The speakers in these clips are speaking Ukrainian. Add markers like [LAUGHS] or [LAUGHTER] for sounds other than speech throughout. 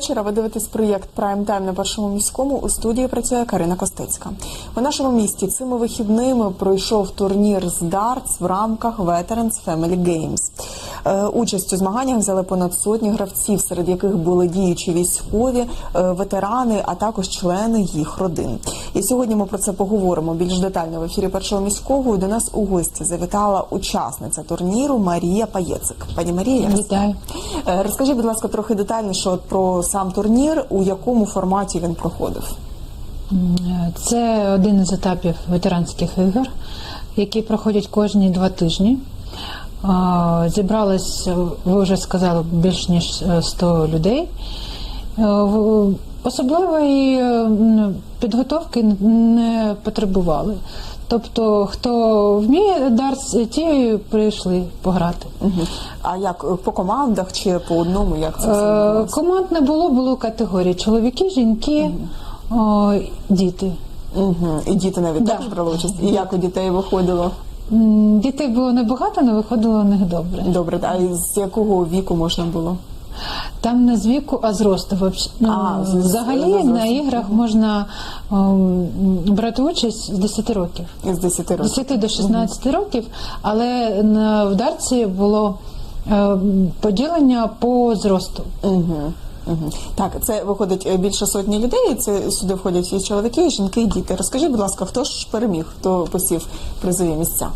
Вечора. Ви дивитесь проєкт Прайм Тайм на першому міському. У студії працює Карина Костицька. У нашому місті цими вихідними пройшов турнір з дартс в рамках Veterans Family Games. Е, Участь у змаганнях взяли понад сотні гравців, серед яких були діючі військові, е, ветерани, а також члени їх родин. І сьогодні ми про це поговоримо більш детально в ефірі першого міського. І До нас у гості завітала учасниця турніру Марія Паєцик. Пані Марія, Вітаю. Е, Розкажіть, будь ласка, трохи детальніше от про сам турнір, у якому форматі він проходив. Це один із етапів ветеранських ігор, які проходять кожні два тижні. Зібралось, ви вже сказали, більш ніж е, 100 людей. Е, Особливої е, підготовки не потребували. Тобто, хто вміє дартс, ті прийшли пограти. А як е, по командах чи по одному? Як це все Е? Команд не було, було категорії: чоловіки, жінки, о, діти. Мгм. І діти навіть Да. теж брали участь. І як у дітей виходило? Дітей було небагато, але виходило у них добре. Добре, а з якого віку можна було? Там не з віку, а з росту. Ну, А, Взагалі з на іграх можна ем, брати участь з 10 років. З 10 З років. 10 до 16 років, але на, в Дарці було е, поділення по зросту. Угу. Угу. Так, це виходить е, більше сотні людей. Це сюди входять і чоловіки, і жінки, і діти. Розкажіть, будь ласка, хто ж переміг, хто посів призові місця?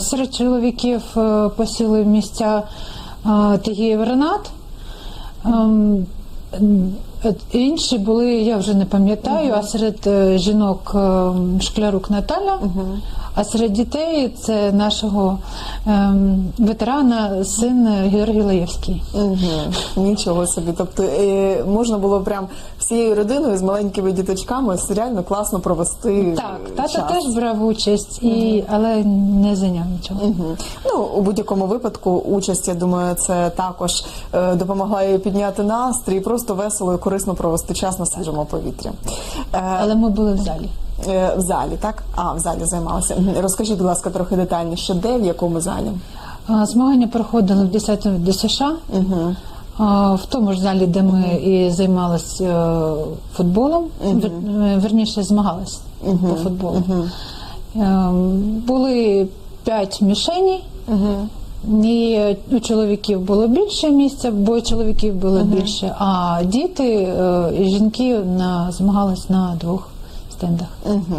Серед чоловіків е, посіли місця Тигієв Ренат. Ем, е, Інші були, я вже не пам'ятаю, а серед жінок е, Шклярук Наталя, а серед дітей це нашого ем, ветерана, син Георгій Лаєвський. Угу. Нічого собі. Тобто е, можна було прям всією родиною з маленькими діточками реально класно провести. Так, тато час. теж брав участь, і, але не зайняв нічого. Мгм. Ну, у будь-якому випадку участь, я думаю, це також е, допомагає підняти настрій, просто весело і корисно провести час на свіжому повітрі. Е, Але ми були в залі. Е, в залі, так? А, в залі займалися. Розкажіть, будь ласка, трохи детальніше, де, в якому залі? Змагання проходили в 10 ДСШ. А, В тому ж залі, де ми і займалися футболом, вер- е, верніше змагалися по футболу. Е, Були п'ять мішені, і у чоловіків було більше місця, бо чоловіків було більше, а діти е, і жінки на, змагались на двох стендах. Угу.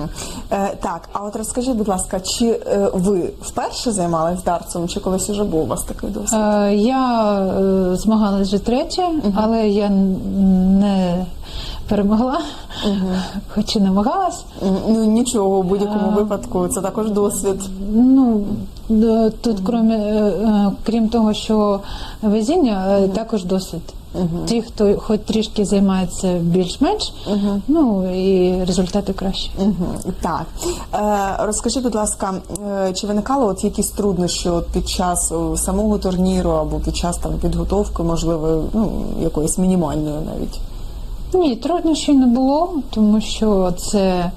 Е, так, а от розкажіть, будь ласка, чи е, ви вперше займались дартсом, чи колись уже був у вас такий досвід? Е, Я е, змагалась вже третє, але я не перемогла, хоч і намагалась. Ну нічого, у будь-якому випадку це також досвід. Ну д- тут, крім, крім того, що везіння, е, також досвід. Ті, хто хоч трішки займається більш-менш, ну і результати кращі. Мгм, Так. Е, розкажіть, будь ласка, е, чи виникали от якісь труднощі от під час самого турніру або під час там підготовки, можливо, ну, якоїсь мінімальної навіть? Ні, труднощів не було, тому що це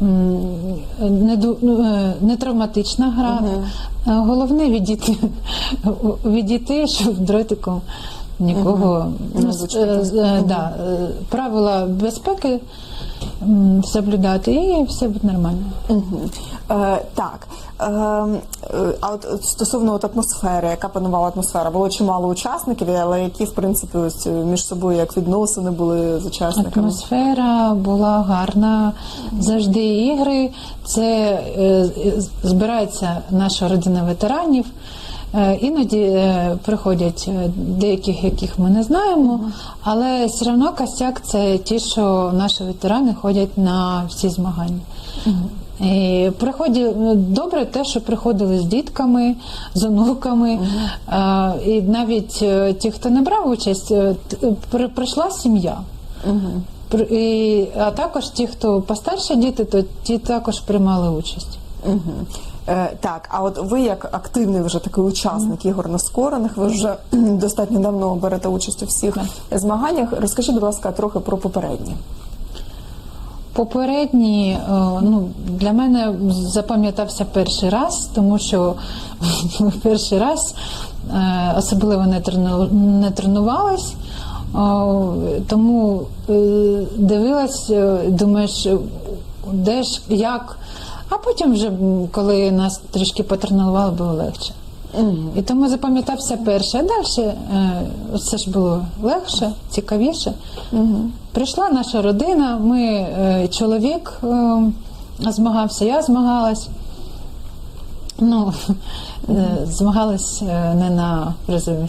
не, ну, е, не травматична гра. Е, Головне відійти, [LAUGHS] відійти, щоб дротиком нікого Не ну, е, е, да, е, правила безпеки соблюдати, і все буде нормально. Угу. Е, так. Е, е, а от стосовно от атмосфери, яка панувала атмосфера, було чимало учасників, але які, в принципі, ось між собою як відносини були з учасниками? Атмосфера була гарна. Завжди ігри. Це е, збирається наша родина ветеранів. Е, Іноді е, приходять е, деяких, яких ми не знаємо, але все одно костяк це ті, що наші ветерани ходять на всі змагання. І приході добре те, що приходили з дітками, з онуками. Е, І навіть ті, хто не брав участь, при- прийшла сім'я. І, а також ті, хто постарше діти, то ті також приймали участь. Угу. Е, так, а от ви як активний вже такий учасник ігор нескорених, ви вже [CLEARS THROAT] достатньо давно берете участь у всіх змаганнях. Розкажіть, будь ласка, трохи про попередні. Попередній е, ну, для мене запам'ятався перший раз, тому що [LAUGHS] перший раз е, особливо не, трену, не тренувалась. Тому дивилась, думаєш, де ж, як. А потім вже, коли нас трішки потренували, було легше. І тому запам'ятався перший, а далі е, все ж було легше, цікавіше. Прийшла наша родина, ми, е, чоловік е, змагався, я змагалась. Ну, [LAUGHS] е, змагалась е, не на призові.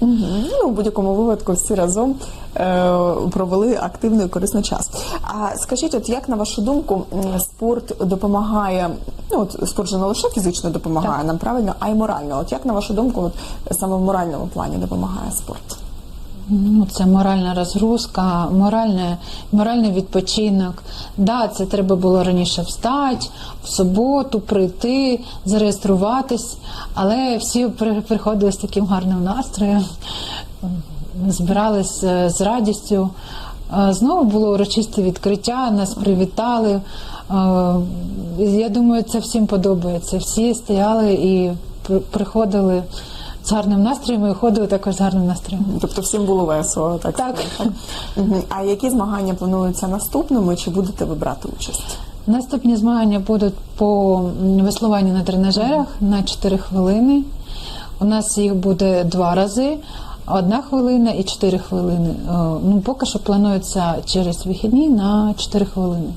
Ну, у будь-якому випадку всі разом е, провели активний і корисний час. А скажіть, от як на вашу думку, спорт допомагає? Ну от спорт же не лише фізично допомагає нам правильно, а й морально. От як на вашу думку, от саме в моральному плані допомагає спорт? Ну, це моральна розгрузка, моральне, моральний відпочинок. Да, це треба було раніше встати, в суботу прийти, зареєструватись, але всі при- приходили з таким гарним настроєм, збирались е, з радістю. Е, Знову було урочисте відкриття, нас привітали. Е, Я думаю, це всім подобається. Всі стояли і при- приходили з гарним настроєм і виходили також з гарним настроєм. Тобто всім було весело, так? Так. А які змагання плануються наступними? Чи будете ви брати участь? Наступні змагання будуть по веслуванню на тренажерах на 4 хвилини. У нас їх буде два рази. Одна хвилина і 4 хвилини. Е, Ну, поки що планується через вихідні на 4 хвилини.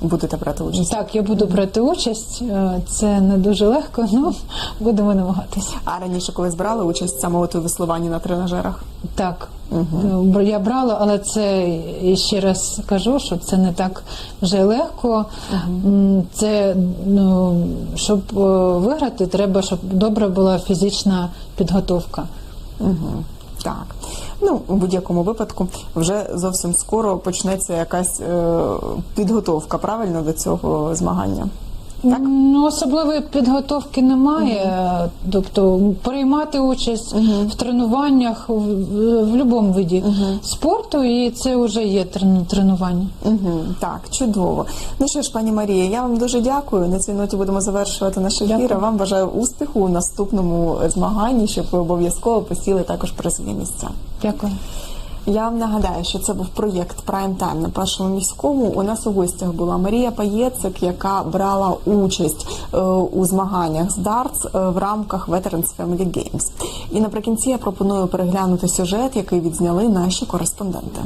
Будете брати участь? Так, я буду брати участь. Е, Це не дуже легко, але [LAUGHS] будемо намагатися. А раніше, коли збирали участь саме от у веслуванні на тренажерах? Так, Бо я брала, але це і ще раз кажу, що це не так вже легко. М, Це ну, щоб е, виграти, треба, щоб добра була фізична підготовка. Так. Ну, у будь-якому випадку вже зовсім скоро почнеться якась е, підготовка, правильно, до цього змагання. Так? Ну, особливої підготовки немає. Тобто приймати участь в тренуваннях в, в, будь-якому виді спорту, і це вже є трен- тренування. Угу, так, чудово. Ну що ж, пані Марія, я вам дуже дякую. На цій ноті будемо завершувати наш ефір. А Вам бажаю успіху у наступному змаганні, щоб ви обов'язково посіли також призові місця. Дякую. Я вам нагадаю, що це був проєкт Прайм Тайм на першому міському. У нас у гостях була Марія Паєцик, яка брала участь е, у змаганнях з дартс е, в рамках Veterans Family Games. І наприкінці я пропоную переглянути сюжет, який відзняли наші кореспонденти.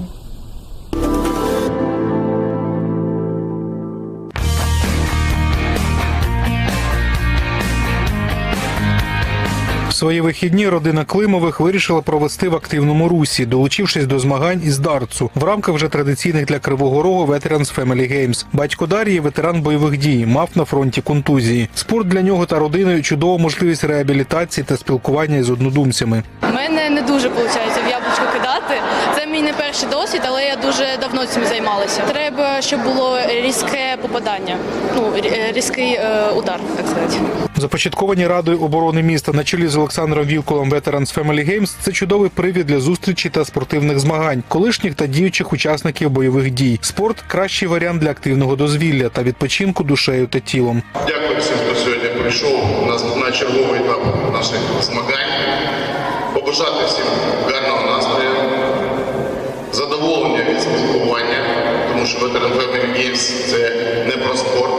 Свої вихідні родина Климових вирішила провести в активному русі, долучившись до змагань із дартсу в рамках вже традиційних для Кривого Рогу Veterans Family Games. Батько Дар'ї, ветеран бойових дій, мав на фронті контузії. Спорт для нього та родини чудова можливість реабілітації та спілкування із однодумцями. У мене не дуже виходить в яблучко кидати. Це мій не перший досвід, але я дуже давно цим займалася. Треба, щоб було різке попадання, ну різкий е, удар, так сказати. Започатковані радою оборони міста на чолі з Олександром Вілколом Veterans Family Games – це чудовий привід для зустрічі та спортивних змагань, колишніх та діючих учасників бойових дій. Спорт кращий варіант для активного дозвілля та відпочинку душею та тілом. Дякую всім, хто сьогодні прийшов на, на черговий етап наших змагань. Побажати всім гарного настрою, задоволення від спілкування, тому що Veteran бійс це не про спорт,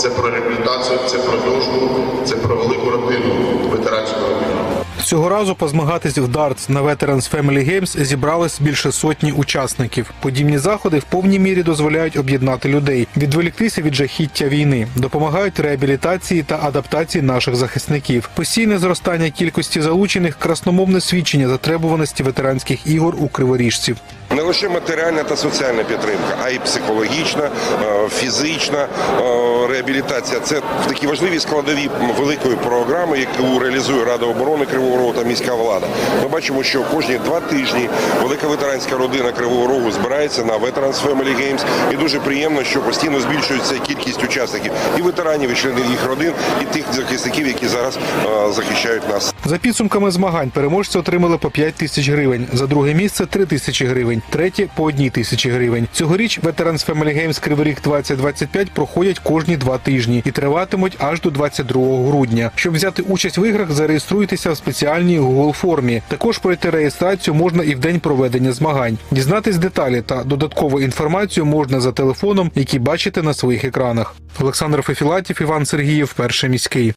це про реабілітацію, це про дружбу, це про велику родину, ветеранську родину. Цього разу позмагатись в дартс на Veterans Family Games зібралось більше сотні учасників. Подібні заходи в повній мірі дозволяють об'єднати людей, відволіктися від жахіття війни, допомагають реабілітації та адаптації наших захисників. Постійне зростання кількості залучених красномовне свідчення затребуваності ветеранських ігор у криворіжців. Не лише матеріальна та соціальна підтримка, а й психологічна, е, фізична е, реабілітація. Це такі важливі складові великої програми, яку реалізує Рада оборони Кривого Рогу та міська влада. Ми бачимо, що кожні два тижні велика ветеранська родина Кривого Рогу збирається на Veterans Family Games. І дуже приємно, що постійно збільшується кількість учасників і ветеранів, і членів їх родин, і тих захисників, які зараз е, захищають нас. За підсумками змагань переможці отримали по 5 тисяч гривень. За друге місце 3 тисячі гривень, третє по 1 тисячі гривень. Цьогоріч Veterans Family Games Кривий Ріг 2025 проходять кожні два тижні і триватимуть аж до 22 грудня. Щоб взяти участь в іграх, зареєструйтеся в спеціальній Google формі. Також пройти реєстрацію можна і в день проведення змагань. Дізнатись деталі та додаткову інформацію можна за телефоном, який бачите на своїх екранах. Олександр Фефілатів, Іван Сергіїв, перший міський.